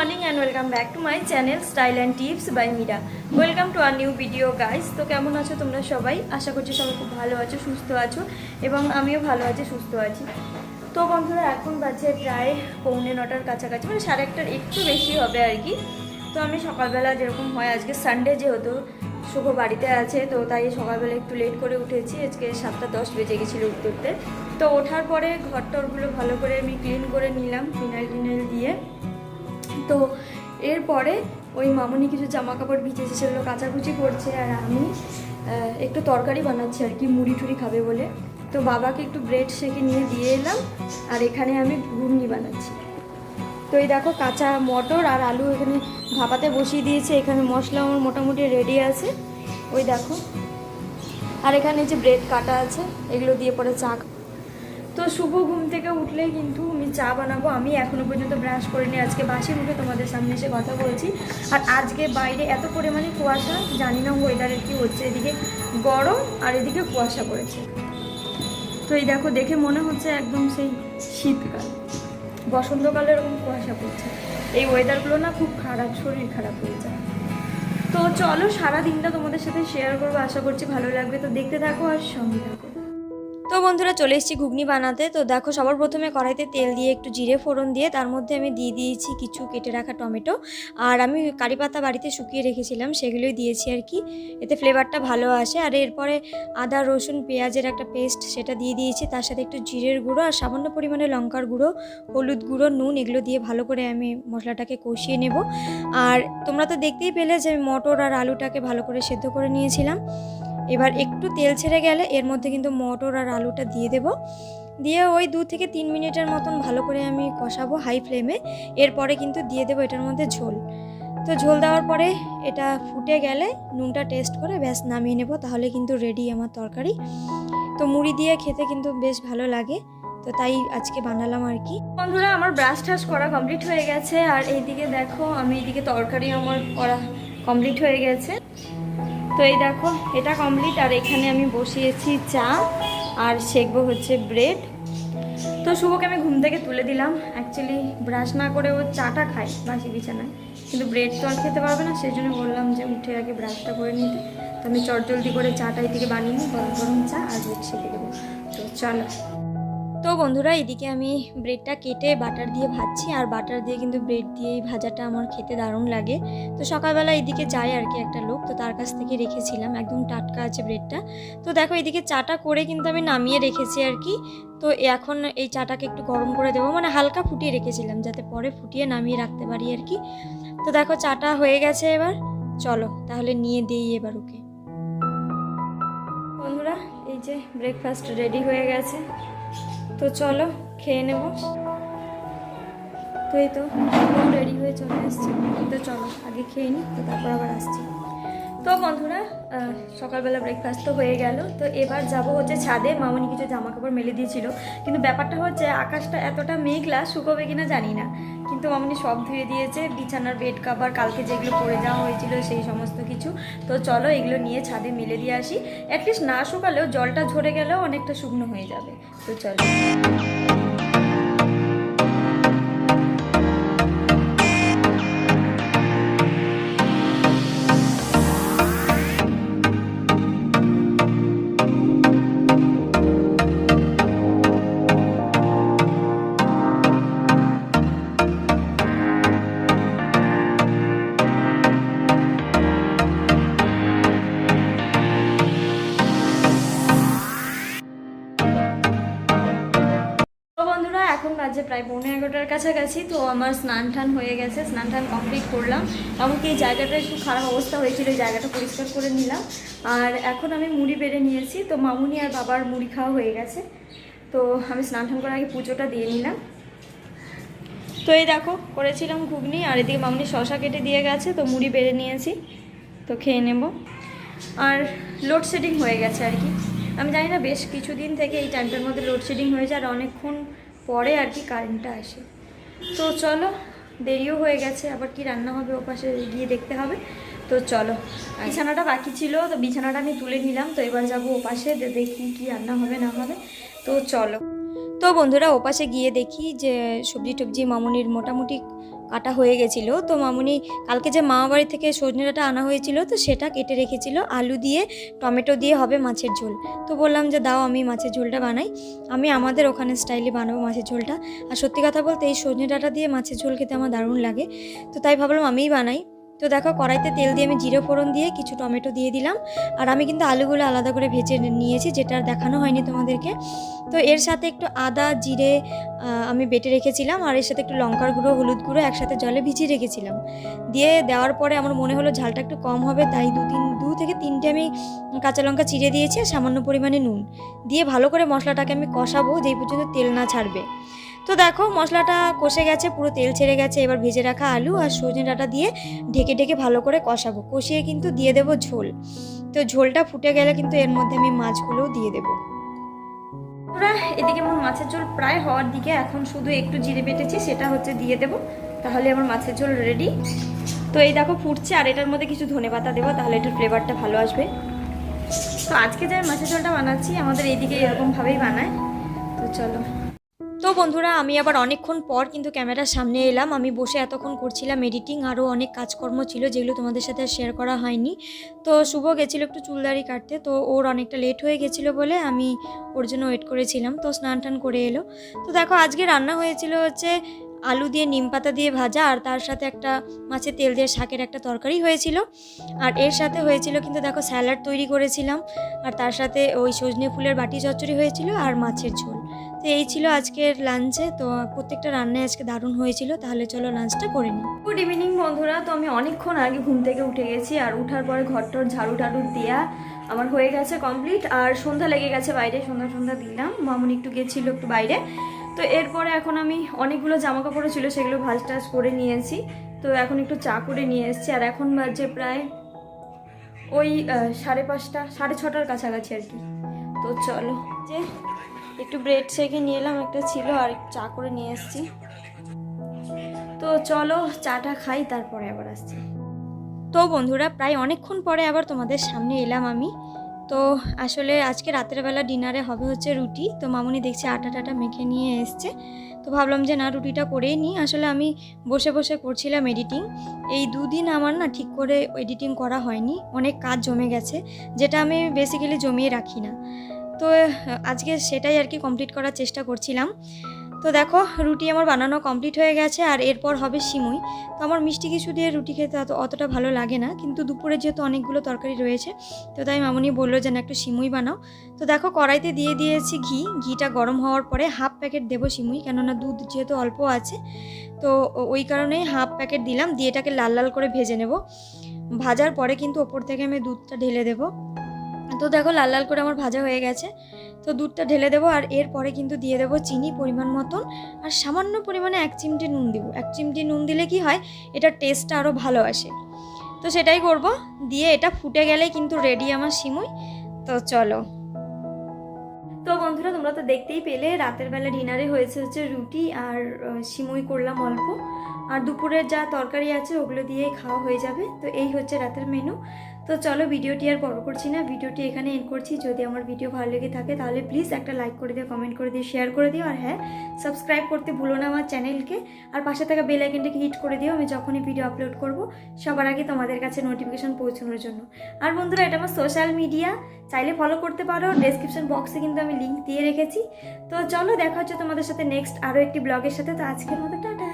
Morning and welcome back to my channel style and tips by Mira welcome to our new video guys তো কেমন আছো তোমরা সবাই? আশা করছি সবাই খুব ভালো আছো, সুস্থ আছো, এবং আমিও ভালো আছি, সুস্থ আছি। তো বন্ধুরা, এখন বাজে প্রায় পৌনে নটার কাছাকাছি মানে সাড়ে একটার একটু বেশি হবে আর কি। তো আমি সকালবেলা যেরকম হয়, আজকে সানডে যেহেতু, শুভ বাড়িতে আছে, তো তাই সকালবেলা একটু লেট করে উঠেছি। আজকে সাতটা দশ বেজে গেছিল উঠতে। তো ওঠার পরে ঘর টরগুলো ভালো করে আমি ক্লিন করে নিলাম ফিনাইল টিনাইল দিয়ে। তো এরপরে ওই মামুনি কিছু জামা কাপড় ভিজেছে, সেগুলো কাচাকুচি করছে আর আমি একটু তরকারি বানাচ্ছি আর কি, মুড়ি টুড়ি খাবে বলে। তো বাবাকে একটু ব্রেড সেকে নিয়ে দিয়ে এলাম আর এখানে আমি ঘুগনি বানাচ্ছি। তো এই দেখো কাঁচা মটর আর আলু এখানে ভাপাতে বসিয়ে দিয়েছে, এখানে মশলা আমার মোটামুটি রেডি আছে। ওই দেখো। আর এখানে যে ব্রেড কাটা আছে, এগুলো দিয়ে পরে চা। তো শুভ ঘুম থেকে উঠলেই কিন্তু আমি চা বানাবো। আমি এখনও পর্যন্ত ব্রাশ করিনি। আজকে বাসি মুখে তোমাদের সামনে এসে কথা বলছি। আর আজকে বাইরে এত পরিমাণে কুয়াশা, জানি না ওয়েদারের কি হচ্ছে। এদিকে গরম আর এদিকে কুয়াশা পড়েছে। তো এই দেখো, দেখে মনে হচ্ছে একদম সেই শীতকাল। বসন্তকালে এরকম কুয়াশা পড়ছে। এই ওয়েদারগুলো না খুব খারাপ, শরীর খারাপ হয়ে যায়। তো চলো সারা দিনটা তোমাদের সাথে শেয়ার করব। আশা করছি ভালো লাগবে। তো দেখতে থাকো আর সঙ্গে থাকো। তো বন্ধুরা চলে এসেছি ঘুগনি বানাতে। তো দেখো সবার প্রথমে কড়াইতে তেল দিয়ে একটু জিরে ফোড়ন দিয়ে, তার মধ্যে আমি দিয়ে দিয়েছি কিছু কেটে রাখা টমেটো। আর আমি কারি পাতা বাড়িতে শুকিয়ে রেখেছিলাম, সেগুলোই দিয়েছি আর কি। এতে ফ্লেভারটা ভালো আসে। আর এরপরে আদা, রসুন, পেঁয়াজের একটা পেস্ট সেটা দিয়ে দিয়েছি। তার সাথে একটু জিরের গুঁড়ো আর সামান্য পরিমাণে লঙ্কার গুঁড়ো, হলুদ গুঁড়ো, নুন, এগুলো দিয়ে ভালো করে আমি মশলাটাকে কষিয়ে নেব। আর তোমরা তো দেখতেই পেলে যে মটর আর আলুটাকে ভালো করে সেদ্ধ করে নিয়েছিলাম। এবার একটু তেল ছেড়ে গেলে এর মধ্যে কিন্তু মটর আর আলুটা দিয়ে দেব। দিয়ে ওই দু থেকে তিন মিনিটের মতন ভালো করে আমি কষাবো হাই ফ্লেমে। এরপরে কিন্তু দিয়ে দেবো এটার মধ্যে ঝোল। তো ঝোল দেওয়ার পরে এটা ফুটে গেলে নুনটা টেস্ট করে ব্যাস নামিয়ে নেব তাহলে কিন্তু রেডি আমার তরকারি। তো মুড়ি দিয়ে খেতে কিন্তু বেশ ভালো লাগে। তো তাই আজকে বানালাম আর কি। বন্ধুরা আমার ব্রাশ টাশ করা কমপ্লিট হয়ে গেছে। আর এইদিকে দেখো আমি এইদিকে তরকারি আমার করা কমপ্লিট হয়ে গেছে। তো এই দেখো, এটা কমপ্লিট আর এখানে আমি বসিয়েছি চা, আর শেখবো হচ্ছে ব্রেড তো শুভকে আমি ঘুম থেকে তুলে দিলাম। অ্যাকচুয়ালি ব্রাশ না করে ও চাটা খায় বাসি বিছানায়। কিন্তু ব্রেড তো আর খেতে পারবে না, সেই জন্য বললাম যে উঠে আগে ব্রাশটা করে নিতে। তো আমি চটজলদি করে চাটা এদিকে বানিয়ে নিই, গরম গরম চা আর ব্রেড শেখে দেবো। তো চলো। তো বন্ধুরা, এদিকে আমি ব্রেডটা কেটে বাটার দিয়ে ভাজছি, আর বাটার দিয়ে কিন্তু ব্রেড দিয়ে এই ভাজাটা আমার খেতে দারুণ লাগে। তো সকালবেলা এদিকে যায় আর কি একটা লোক, তো তার কাছ থেকে রেখেছিলাম, একদম টাটকা আছে ব্রেডটা। তো দেখো, এদিকে চাটা করে কিন্তু আমি নামিয়ে রেখেছি আর কি। তো এখন এই চাটাকে একটু গরম করে দেবো মানে হালকা ফুটিয়ে রেখেছিলাম, যাতে পরে ফুটিয়ে নামিয়ে রাখতে পারি আর কি। তো দেখো, চাটা হয়ে গেছে এবার। চলো, তাহলে নিয়ে দিই এবার ওকে। বন্ধুরা, এই যে ব্রেকফাস্ট রেডি হয়ে গেছে। তো চলো, খেয়ে নেব। তো এই তো রেডি হয়ে চলে এসছি তো চলো, আগে খেয়ে নিই তো তারপর আবার আসছি। তো বন্ধুরা সকালবেলা ব্রেকফাস্ট তো হয়ে গেল। তো এবার যাব হচ্ছে ছাদে। মামনি কিছু জামা কাপড় মেলে দিয়েছিল। কিন্তু ব্যাপারটা হচ্ছে, আকাশটা এতটা মেঘলা, শুকোবে কিনা জানি না। কিন্তু মামনি সব ধুয়ে দিয়েছে, বিছানার বেড কাভার কালকে যেগুলো পরে যাওয়া হয়েছিল সেই সমস্ত কিছু। তো চলো এগুলো নিয়ে ছাদে মিলে দিয়ে আসি। অ্যাটলিস্ট না শুকালেও জলটা ঝরে গেলেও অনেকটা শুকনো হয়ে যাবে। তো চলো। প্রায় পৌনে এগারোটার কাছাকাছি, তো আমার স্নান টান হয়ে গেছে, স্নান টান কমপ্লিট করলাম। এমনকি এই জায়গাটা একটু খারাপ অবস্থা হয়েছিল, এই জায়গাটা পরিষ্কার করে নিলাম। আর এখন আমি মুড়ি বেড়ে নিয়েছি, তো মামুনি আর বাবার মুড়ি খাওয়া হয়ে গেছে। তো আমি স্নান টান করার আগে পুজোটা দিয়ে নিলাম। তো এই দেখো, করেছিলাম ঘুগনি, আর এদিকে মামুনি শশা কেটে দিয়ে গেছে, তো মুড়ি বেড়ে নিয়েছি, তো খেয়ে নেব। আর লোডশেডিং হয়ে গেছে আর কি। আমি জানি না, বেশ কিছুদিন থেকে এই টাইমটার মধ্যে লোডশেডিং হয়েছে আর অনেকক্ষণ পরে আর কি কারেন্টটা আসে। তো চলো দেরিও হয়ে গেছে আবার কি রান্না হবে ও পাশে গিয়ে দেখতে হবে। তো চলো বিছানাটা বাকি ছিল তো বিছানাটা আমি তুলে নিলাম তো এবার যাব ও পাশে দেখি কি রান্না হবে না হবে। তো চলো। তো বন্ধুরা ওপাশে গিয়ে দেখি যে সবজি টবজি মামুনির মোটামুটি কাটা হয়ে গেছিল। তো মামুনি কালকে যে মামা বাড়ি থেকে সজনে ডাঁটা আনা হয়েছিল, তো সেটা কেটে রেখেছিল। আলু দিয়ে, টমেটো দিয়ে হবে মাছের ঝোল। তো বললাম যে, দাও, আমি মাছের ঝোলটা বানাই। আমি আমাদের ওখানে স্টাইলে বানাবো মাছের ঝোলটা। আর সত্যি কথা বলতে, এই সজনে ডাঁটা দিয়ে মাছের ঝোল খেতে আমার দারুণ লাগে। তো তাই ভাবলাম আমিই বানাই। তো দেখো, কড়াইতে তেল দিয়ে আমি জিরে ফোড়ন দিয়ে কিছু টমেটো দিয়ে দিলাম। আর আমি কিন্তু আলুগুলো আলাদা করে ভেজে নিয়েছি, যেটা দেখানো হয়নি তোমাদেরকে। তো এর সাথে একটু আদা, জিরে আমি বেটে রেখেছিলাম, আর এর সাথে একটু লঙ্কার গুঁড়ো, হলুদ গুঁড়ো একসাথে জলে ভিজিয়ে রেখেছিলাম। দিয়ে দেওয়ার পরে আমার মনে হলো ঝালটা একটু কম হবে, তাই দু তিন দু থেকে তিনটে আমি কাঁচা লঙ্কা চিড়ে দিয়েছি আর সামান্য পরিমাণে নুন। দিয়ে ভালো করে মশলাটাকে আমি কষাবো, যেই পর্যন্ত তেল না ছাড়বে। তো দেখো, মশলাটা কষে গেছে, পুরো তেল ছেড়ে গেছে। এবার ভেজে রাখা আলু আর সজনে ডাঁটা দিয়ে ঢেকে ঢেকে ভালো করে কষাবো। কষিয়ে কিন্তু দিয়ে দেবো ঝোল। তো ঝোলটা ফুটে গেলে কিন্তু এর মধ্যে আমি মাছগুলোও দিয়ে দেবো। ওরা এদিকে আমার মাছের ঝোল প্রায় হওয়ার দিকে। এখন শুধু একটু জিরে বেটেছি, সেটা হচ্ছে দিয়ে দেবো। তাহলে আমার মাছের ঝোল রেডি তো এই দেখো ফুটছে, আর এটার মধ্যে কিছু ধনে পাতা দেবো, তাহলে এটার ফ্লেভারটা ভালো আসবে। তো আজকে যে মাছের ঝোলটা বানাচ্ছি, আমাদের এইদিকে এরকমভাবেই বানায়। তো চলো। তো বন্ধুরা, আমি আবার অনেকক্ষণ পর কিন্তু ক্যামেরার সামনে এলাম। আমি বসে এতক্ষণ করছিলাম এডিটিং আরও অনেক কাজকর্ম ছিল যেগুলো তোমাদের সাথে শেয়ার করা হয়নি। তো শুভ গেছিল একটু চুলদারি কাটতে, তো ওর অনেকটা লেট হয়ে গেছিল বলে আমি ওর জন্য ওয়েট করেছিলাম। তো স্নান টান করে এলো। তো দেখো, আজকে রান্না হয়েছিল হচ্ছে আলু দিয়ে নিম পাতা দিয়ে ভাজা, আর তার সাথে একটা মাছের তেল দিয়ে শাকের একটা তরকারি হয়েছিল। আর এর সাথে হয়েছিল কিন্তু দেখো স্যালাড তৈরি করেছিলাম। আর তার সাথে ওই সজনে ফুলের বাটি চচ্চড়ি হয়েছিল আর মাছের ঝোল। তো এই ছিল আজকের লাঞ্চে তো প্রত্যেকটা রান্নায় আজকে দারুণ হয়েছিল, তাহলে চলো লাঞ্চটা করে নিই। গুড ইভিনিং বন্ধুরা, তো আমি অনেকক্ষণ আগে ঘুম থেকে উঠে গেছি আর উঠার পরে ঘরটর ঝাড়ু টাড়ু দেওয়া আমার হয়ে গেছে কমপ্লিট আর সন্ধ্যা লেগে গেছে বাইরে, সন্ধ্যা সন্ধ্যা দিলাম। মামুনি একটু গেছিল একটু বাইরে। তো এরপরে এখন আমি অনেকগুলো জামা কাপড় ছিল, সেগুলো ভাজ টাজ করে নিয়েছি। তো এখন একটু চা করে নিয়ে এসেছি। আর এখন বাজে প্রায় ওই সাড়ে পাঁচটা, সাড়ে ছটার কাছাকাছি আর কি। তো চলো, যে একটু ব্রেড সেকে নিয়ে এলাম একটা ছিল আর চা করে নিয়ে এসেছি। তো চলো চাটা খাই, তারপরে আবার আসছি। তো বন্ধুরা, প্রায় অনেকক্ষণ পরে আবার তোমাদের সামনে এলাম আমি। তো আসলে আজকে রাতের বেলা ডিনারে হবে হচ্ছে রুটি। তো মামুনি দেখছি আটা টাটা মেখে নিয়ে এসছে। তো ভাবলাম যে না, রুটিটা করেই নিই। আসলে আমি বসে বসে করছিলাম এডিটিং এই দুদিন আমার না ঠিক করে এডিটিং করা হয়নি। অনেক কাজ জমে গেছে, যেটা আমি বেসিক্যালি জমিয়ে রাখি না। তো আজকে সেটাই আর কি কমপ্লিট করার চেষ্টা করছিলাম। তো দেখো, রুটি আমার বানানো কমপ্লিট হয়ে গেছে আর এরপর হবে সিমুই। তো আমার মিষ্টি কিছু দিয়ে রুটি খেতে অত, অতটা ভালো লাগে না, কিন্তু দুপুরে যেহেতু অনেকগুলো তরকারি রয়েছে, তো তাই মামুনি বলল যে না একটু সিমুই বানাও। তো দেখো, কড়াইতে দিয়ে দিয়েছি ঘি। ঘিটা গরম হওয়ার পরে হাফ প্যাকেট দেবো সিমুই, কেননা দুধ যেহেতু অল্প আছে, তো ওই কারণেই হাফ প্যাকেট দিলাম, দিয়ে এটাকে লাল লাল করে ভেজে নেব। ভাজার পরে কিন্তু ওপর থেকে আমি দুধটা ঢেলে দেবো। তো দেখো লাল লাল করে আমার ভাজা হয়ে গেছে। তো দুধটা ঢেলে দেবো আর এরপরে কিন্তু দিয়ে দেবো চিনি পরিমাণ মতন। আর সামান্য পরিমাণে এক চিমটি নুন দেবো। এক চিমটি নুন দিলে কি হয়? এটার টেস্টটা আরও ভালো আসে। তো সেটাই করব। দিয়ে এটা ফুটে গেলে কিন্তু রেডি আমার সিমুই। তো চলো। তো বন্ধুরা, তোমরা তো দেখতেই পেলে, রাতের বেলা ডিনারে হয়েছে হচ্ছে রুটি আর সিমুই করলাম অল্প। আর দুপুরের যা তরকারি আছে ওগুলো দিয়েই খাওয়া হয়ে যাবে। তো এই হচ্ছে রাতের মেনু তো চলো ভিডিওটি আর বড় করছি না, ভিডিওটি এখানে এন্ড করছি। যদি আমার ভিডিও ভালো লেগে থাকে তাহলে প্লিজ একটা লাইক করে দিও কমেন্ট করে দিও শেয়ার করে দিও। আর হ্যাঁ সাবস্ক্রাইব করতে ভুলো না আমার চ্যানেলকে আর পাশে থাকা বেল আইকনটাকে হিট করে দিও, আমি যখনই ভিডিও আপলোড করব, সবার আগে তোমাদের কাছে নোটিফিকেশন পৌঁছানোর জন্য। আর বন্ধুরা, এটা আমার সোশ্যাল মিডিয়া চাইলে ফলো করতে পারো। ডেসক্রিপশন বক্সে কিন্তু আমি লিঙ্ক দিয়ে রেখেছি। তো চলো দেখা হচ্ছে তোমাদের সাথে নেক্সট আরও একটি ব্লগের সাথে। তো আজকের মতো, টাটা!